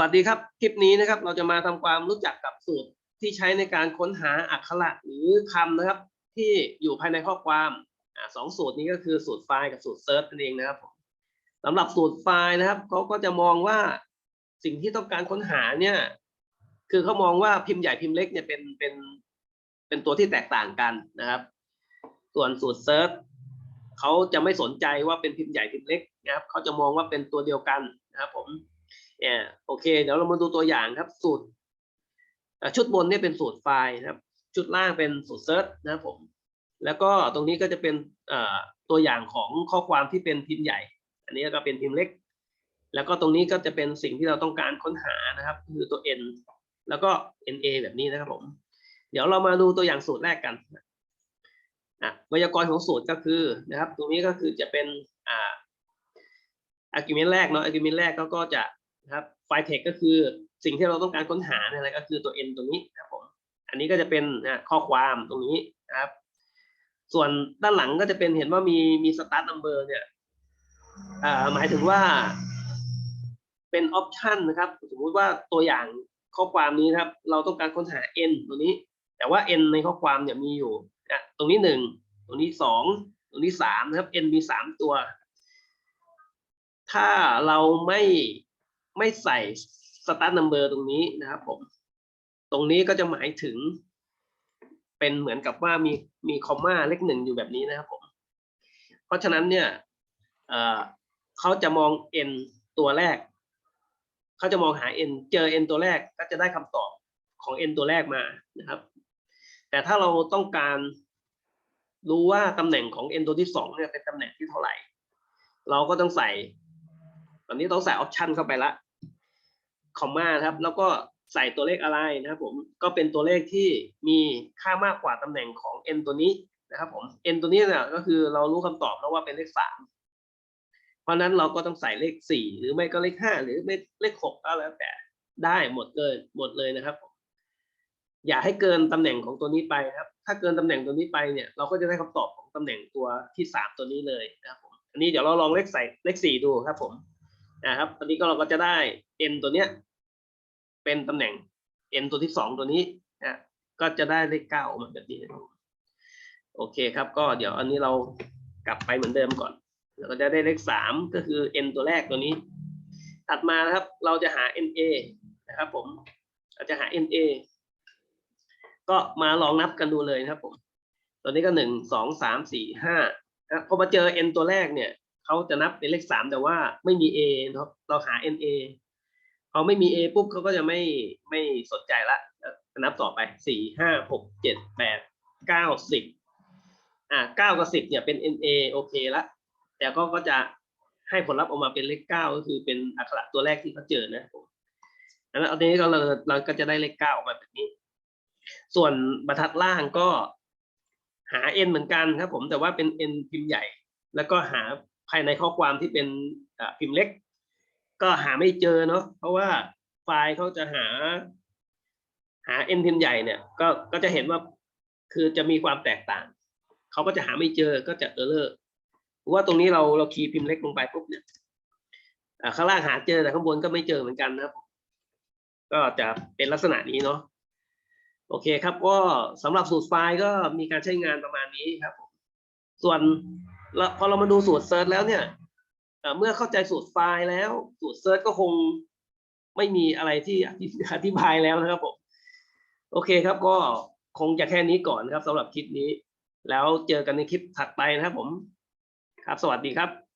วัสดีครับ คลิปนี้นะครับเราจะมาทำความรู้จักกับสูตรที่ใช้ในการค้นหาอักขระหรือคำนะครับ ที่อยู่ภายในข้อความอสองสูตรนี้ก็คือสูตรไฟล์กับสูตรเซิร์ชนั่นเองนะครับสำหรับสูตรไฟล์นะครับเขาก็จะมองว่าสิ่งที่ต้องการค้นหาเนี่ย คือเขามองว่าพิมพ์ใหญ่พิมพ์เล็กเนี่ยเป็นเป็นเป็นตัวที่แตกต่างกันนะครับ ส่วนสูตรเซิร์ชเขาจะไม่สนใจว่าเป็นพิมพ์ใหญ่พิมพ์เล็กนะครับเขาจะมองว่าเป็นตัวเดียวกันนะครับผม เนี่ยโอเค เดี๋ยวเรามาดูตัวอย่างครับ สูตรชุดบนเนี่ยเป็นสูตรไฟล์นะครับ ชุดล่างเป็นสูตรเซิร์ชนะครับผม แล้วก็ตรงนี้ก็จะเป็นตัวอย่างของข้อความที่เป็นพิมพ์ใหญ่ อันนี้ก็เป็นพิมพ์เล็ก แล้วก็ตรงนี้ก็จะเป็นสิ่งที่เราต้องการค้นหานะครับ คือตัว n แล้วก็ na แบบนี้นะครับผม เดี๋ยวเรามาดูตัวอย่างสูตรแรกกันอะไวยากรณ์ของสูตรก็คือนะครับ ตรงนี้ก็คือจะเป็นอ่า argument แรกเนาะ argument แรกก็ก็จะ นะครับไฟล์ text ก็คือสิ่งที่เราต้องการค้นหาเนี่ยก็คือตัว n ตรงนี้นะครับผมอันนี้ก็จะเป็นนะข้อความตรงนี้นะครับ ส่วนด้านหลังก็จะเป็นเห็นว่ามีมี start number เนี่ยหมายถึงว่าเป็น option นะครับ สมมุติว่าตัวอย่างข้อความนี้ครับ เราต้องการค้นหา n ตัวนี้ แต่ว่า n ในข้อความเนี่ยมีอยู่นะตรงนี้หนึ่งตรงนี้สองตรงนี้สามนะครับ n มีสามตัว ถ้าเราไม่ ไม่ใส่ start number ตรงนี้นะครับผม ตรงนี้ก็จะหมายถึง เป็นเหมือนกับว่ามีมีคอมมาเลขหนึ่งอยู่แบบนี้นะครับผม เพราะฉะนั้นเนี่ยเขาจะมอง n ตัวแรก เขาจะมองหา n เจอ n ตัวแรกก็จะได้คำตอบของ n ตัวแรกมานะครับ แต่ถ้าเราต้องการรู้ว่าตำแหน่งของ n ตัวที่สองเนี่ยเป็นตำแหน่งที่เท่าไหร่ เราก็ต้องใส่ ตอนนี้ต้องใส่ออปชันเข้าไปละ คอมมาครับ แล้วก็ใส่ตัวเลขอะไรนะครับผมก็เป็นตัวเลขที่มีค่ามากกว่าตำแหน่งของ n ตัวนี้นะครับผม n ตัวนี้เนี่ยก็คือเรารู้คำตอบแล้วว่าเป็นเลขสามเพราะนั้นเราก็ต้องใส่เลขสี่หรือไม่ก็เลขห้าหรือเลขเลขหกก็แล้วแต่ได้หมดเลยหมดเลยนะครับ อย่าให้เกินตำแหน่งของตัวนี้ไปครับ ถ้าเกินตำแหน่งตัวนี้ไปเนี่ยเราก็จะได้คำตอบของตำแหน่งตัวที่สามตัวนี้เลยนะครับผมอันนี้เดี๋ยวเราลองเลขใส่เลขสี่ดูครับผมนะครับตอนนี้ก็เราก็จะได้ n ตัวเนี้ย เป็นตำแหน่ง n ตัวที่สองตัวนี้นะก็จะได้เลขเก้าออกมาแบบนี้นะครับโอเคครับ ก็เดี๋ยวอันนี้เรากลับไปเหมือนเดิมก่อนแล้วก็จะได้เลขสามก็คือ n ตัวแรกตัวนี้ ถัดมานะครับ เราจะหา na นะครับผมเราจะหา na ก็มาลองนับกันดูเลยนะครับผม ตัวนี้ก็หนึ่งสองสามสี่ห้านะพอมาเจอ n ตัวแรกเนี่ยเขาจะนับเป็นเลขสามแต่ว่าไม่มี a เนาะเราหา na พอไม่มี a ปุ๊บเขาก็จะไม่ไม่สนใจละนับต่อไปสี่ห้าหกเจ็ดแปดเก้าสิบอ่าเก้ากับสิบเนี่ยเป็น na โอเคละแต่ก็ก็จะให้ผลลัพธ์ออกมาเป็นเลขเก้าก็คือเป็นอักขระตัวแรกที่เขาเจอนะผมแล้วอันนี้เราเราก็จะได้เลขเก้าออกมาแบบนี้ ส่วนบรรทัดล่างก็หา n เหมือนกันครับผมแต่ว่าเป็น n พิมพ์ใหญ่ แล้วก็หาภายในข้อความที่เป็นอ่าพิมพ์เล็ก ก็หาไม่เจอเนาะเพราะว่าไฟล์เขาจะหา หา n พิมใหญ่เนี่ยก็ก็จะเห็นว่าคือจะมีความแตกต่าง เขาก็จะหาไม่เจอก็จะเออร์เลอร์เพราะว่าตรงนี้เราเราคีย์พิมพ์เล็กลงไปปุ๊บเนี่ยข้างล่างหาเจอแต่ข้างบนก็ไม่เจอเหมือนกันนะครับ ก็จะเป็นลักษณะนี้เนาะโอเคครับก็สำหรับสูตรไฟล์ก็มีการใช้งานประมาณนี้ครับ ส่วนพอเรามาดูสูตรเซิร์ชแล้วเนี่ย เมื่อเข้าใจสูตรไฟล์แล้ว สูตรเซิร์ชก็คงไม่มีอะไรที่อธิอธิบายแล้วนะครับผมโอเคครับก็คงจะแค่นี้ก่อนนะครับสำหรับคลิปนี้ แล้วเจอกันในคลิปถัดไปนะครับผม ครับ สวัสดีครับ